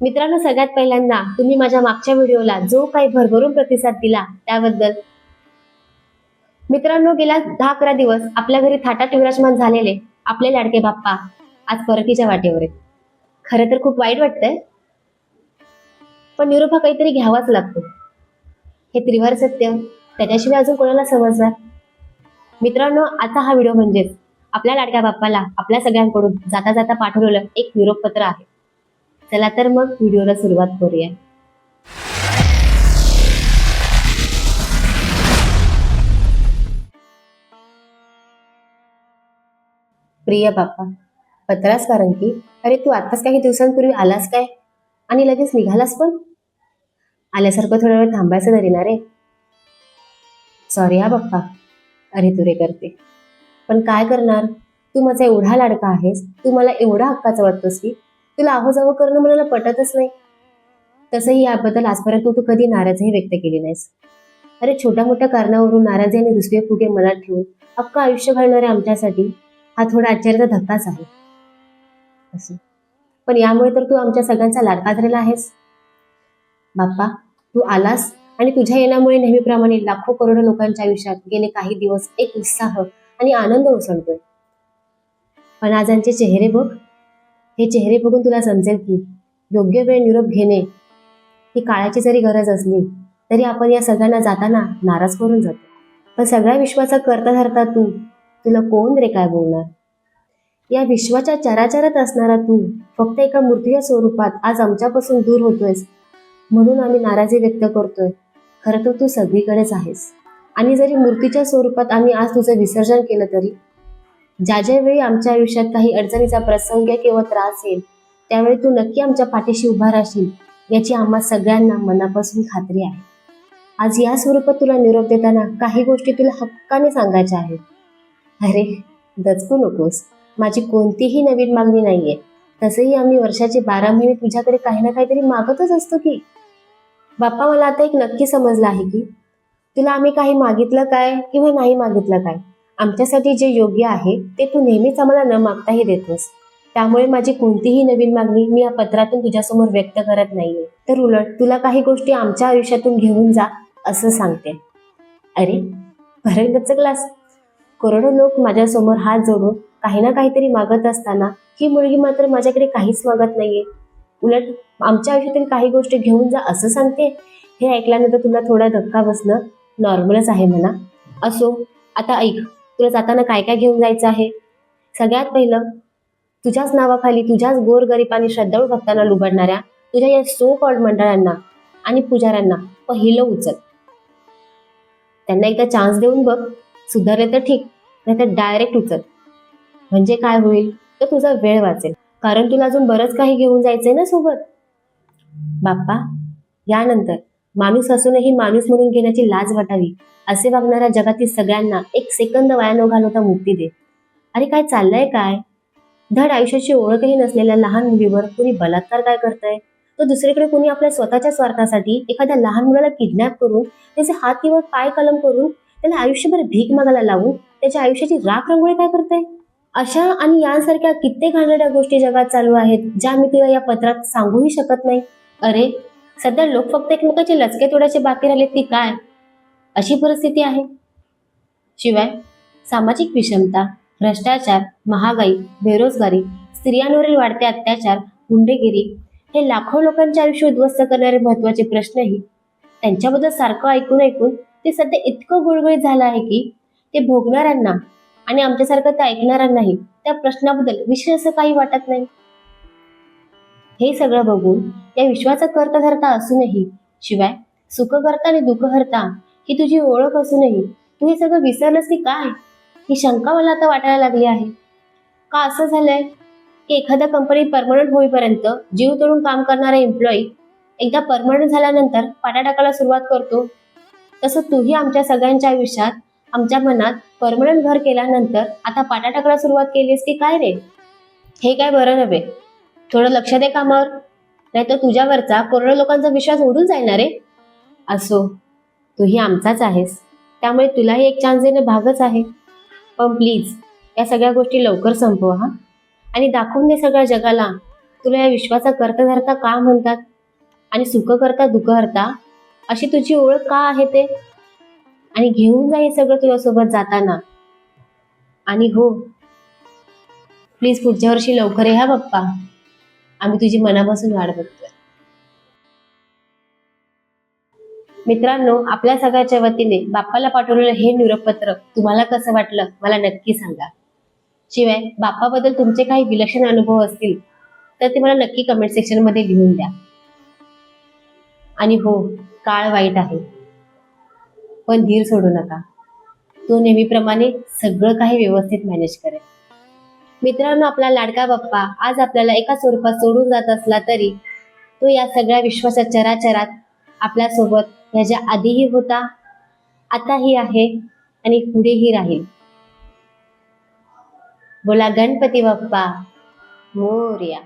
मित्रांनो सगळ्यात पहिल्यांदा तुम्ही माझ्या मागच्या व्हिडिओला जो काही भरभरून प्रतिसाद दिला त्याबद्दल मित्रांनो गेल्या दहा अकरा दिवस आपल्या घरी थाटात विराजमान झालेले आपले लाडके बाप्पा आज परतीच्या वाटेवर आहेत. खरं तर खूप वाईट वाटतंय पण निरोप हा काहीतरी घ्यावाच लागतो. हे त्रिवार सत्य त्याच्याशिवाय अजून कोणाला समजणार? मित्रांनो आता हा व्हिडिओ म्हणजेच आपल्या लाडक्या बाप्पाला आपल्या सगळ्यांकडून जाता जाता पाठवलेलं एक निरोप पत्र आहे. चला तर मग व्हिडिओला सुरुवात करूया. प्रिय बाप्पा पत्रास कारण की अरे तू आत्ताच काही दिवसांपूर्वी आलास काय? आणि लगेच निघालास पण? आल्यासारखं थोडा वेळ थांबायचं तरी ना रे. सॉरी हा बाप्पा. अरे तुरे करते. पण काय करणार? तू माझा एवढा लाडका आहेस तू मला एवढा हक्काचा वाटतोस की तुला आहो करणं मला पटतच नाही. तसंही याबद्दल आजपर्यंत तू कधी नाराजही व्यक्त केली नाहीस. अरे छोट्या मोठ्या कारणावरून नाराजी आणि दुसरे फुगे मनात ठेवून अख्खं आयुष्य घालणाऱ्या आमच्यासाठी हा थोडा आश्चर्याचा धक्काच आहे. पण यामुळे तर तू आमच्या सगळ्यांचा लाडका झालेला आहेस. बाप्पा तू आलास आणि तुझ्या येण्यामुळे नेहमीप्रमाणे लाखो करोडो लोकांच्या आयुष्यात गेले काही दिवस एक उत्साह आणि आनंद उसळतोय. पण आजांचे चेहरे बघ. हे चेहरे बघून तुला समजेल की योग्य वेळ निरोप घेणे ही काळाची जरी गरज असली तरी आपण या सगळ्यांना जाताना नाराज करून जातो. पण सगळ्या विश्वाचा करता धरता तू तुला कोण रे काय बोलणार? या विश्वाच्या चराचरात असणारा तू फक्त एका मूर्तीच्या स्वरूपात आज आमच्यापासून दूर होतोयस म्हणून आम्ही नाराजी व्यक्त करतोय. खरं तर तू सगळीकडेच आहेस. आणि जरी मूर्तीच्या स्वरूपात आम्ही आज तुझं विसर्जन केलं तरी ज्या ज्या वेळी आमच्या आयुष्यात काही अडचणीचा प्रसंग किंवा त्रास येईल त्यावेळी तू नक्की आमच्या पाठीशी उभा राहशील याची आम्हा सगळ्यांना मनापासून खात्री आहे. आज या स्वरूपात तुला निरोप देताना काही गोष्टी तुला हक्काने सांगायच्या आहेत. अरे दचकू नकोस. माझी कोणतीही नवीन मागणी नाहीये. तसंही आम्ही वर्षाचे बारा महिने तुझ्याकडे काही ना काहीतरी मागतच असतो की. बाप्पा मला आता एक नक्की समजलं आहे की तुला आम्ही काही मागितलं काय किंवा नाही मागितलं काय? आमच्यासाठी जे योग्य आहे ते तू नेहमीच आम्हाला न मागताही देतोस. त्यामुळे माझी कोणतीही नवीन मागणी मी या पत्रातून तुझ्यासमोर व्यक्त करत नाहीये. तर उलट तुला काही गोष्टी आमच्या आयुष्यातून घेऊन जा असं सांगते. अरे परत गचकलास करोडो लोक माझ्यासमोर हात जोडून काही ना काहीतरी मागत असताना ही मुलगी मात्र माझ्याकडे काहीच मागत नाहीये. उलट आमच्या आयुष्यातील काही गोष्टी घेऊन जा असं सांगते? हे ऐकल्यानंतर तुला थोडा धक्का बसणं नॉर्मलच आहे म्हणा. असो आता ऐक. तुला जाताना काय काय घेऊन जायचं आहे? सगळ्यात पहिलं तुझ्याच नावाखाली तुझ्याच गोरगरीब आणि श्रद्धाळू भक्तांना लुबडणाऱ्या तुझ्या या सो कॉल्ड मंडळांना आणि पुजाऱ्यांना पहिलं उचल. त्यांना एकदा चान्स देऊन बघ सुधारले तर ठीक नाही तर डायरेक्ट उचल. म्हणजे काय होईल? तर तुझा वेळ वाचेल. कारण तुला अजून बरंच काही घेऊन जायचंय ना सोबत? बाप्पा यानंतर माणूस असूनही माणूस म्हणून घेण्याची लाज वाटावी असे वागणाऱ्या जगातील सगळ्यांना एक सेकंद वाया न घालवता मुक्ती दे अरे काय चाललंय काय? धड आयुष्याची ओळखही नसलेल्या लहान मुलीवर कुणी बलात्कार काय करताय? तर दुसरीकडे कुणी आपल्या स्वतःच्या स्वार्थासाठी एखाद्या लहान मुलाला किडनॅप करून त्याचे हात किंवा पाय कलम करून त्याला आयुष्यभर भीक मागायला लावून त्याच्या आयुष्याची राख रंगोळी काय करताय? अशा आणि यांसारख्या कित्येक घाणेरड्या गोष्टी जगात चालू आहेत ज्या मी तुला या पत्रात सांगूही शकत नाही. अरे सध्या लोक फक्त एकमेकाचे लचके तोडायचे बाकी राहिले ती काय? अशी परिस्थिती आहे. शिवाय सामाजिक विषमता भ्रष्टाचार महागाई बेरोजगारी स्त्रियांवरील वाढते अत्याचार गुंडेगिरी हे लाखो लोकांचे आयुष्य उद्ध्वस्त करणारे महत्त्वाचे प्रश्नही. त्यांच्याबद्दल सारखं ऐकून ऐकून ते सध्या इतकं गुळगुळीत झालं आहे की ते भोगणाऱ्यांना आणि आमच्यासारखं ते ऐकणाऱ्यांनाही त्या प्रश्नाबद्दल विशेष असं काही वाटत नाही. हे सगळं बघून या विश्वाचा करता धरता असूनही शिवाय सुखकर्ता आणि दुःख ही तुझी ओळख असूनही तू हे सगळं विसरलंस की काय? ही शंका मला आता वाटायला लागली आहे. का असं झालंय? की एखाद्या कंपनीत परमनंट होईपर्यंत जीव तोडून काम करणारा एम्प्लॉई एकदा परमनंट झाल्यानंतर पाटा टाकायला सुरुवात करतो? तसं तूही आमच्या सगळ्यांच्या आयुष्यात आमच्या मनात परमनंट घर केल्यानंतर आता पाटा टाकायला सुरुवात केलीस की काय रे? हे काय बरं नव्हे. थोडं लक्ष दे कामावर. नाहीतर तुझ्यावरचा करोडो लोकांचा विश्वास उडून जाईल ना रे? असो तूही आमचाच आहेस. त्यामुळे तुलाही एक चान्स देणं भागच आहे. पण प्लीज या सगळ्या गोष्टी लवकर संपव हा. आणि दाखवून दे सगळ्या जगाला. तुला या विश्वाचा कर्तधर्ता का म्हणतात? आणि सुख करता दुःख हरता अशी तुझी ओळख का आहे ते? आणि घेऊन जा हे सगळं तुझ्यासोबत जाताना. आणि हो प्लीज पुढच्या वर्षी लवकर ये हा बाप्पा. आम्ही तुझी मनापासून वाट बघतोय. मित्रांनो आपल्या सगळ्याच्या वतीने बाप्पाला पाठवलेलं हे निरोपत्र तुम्हाला कसं वाटलं मला नक्की सांगा. शिवाय बाप्पाबद्दल तुमचे काही विलक्षण अनुभव असतील तर ते मला नक्की कमेंट सेक्शनमध्ये लिहून द्या. आणि हो काळ वाईट आहे. पण धीर सोडू नका. तो नेहमीप्रमाणे सगळं काही व्यवस्थित मॅनेज करेल. मित्रांनो आपला लाडका बाप्पा आज आपल्याला एका स्वरूपात सोडून जात असला तरी तो या सगळ्या विश्वाच्या चराचरात आपल्यासोबत ह्याच्या आधीही होता आताही आहे आणि पुढेही राहील. बोला गणपती बाप्पा मोर्या.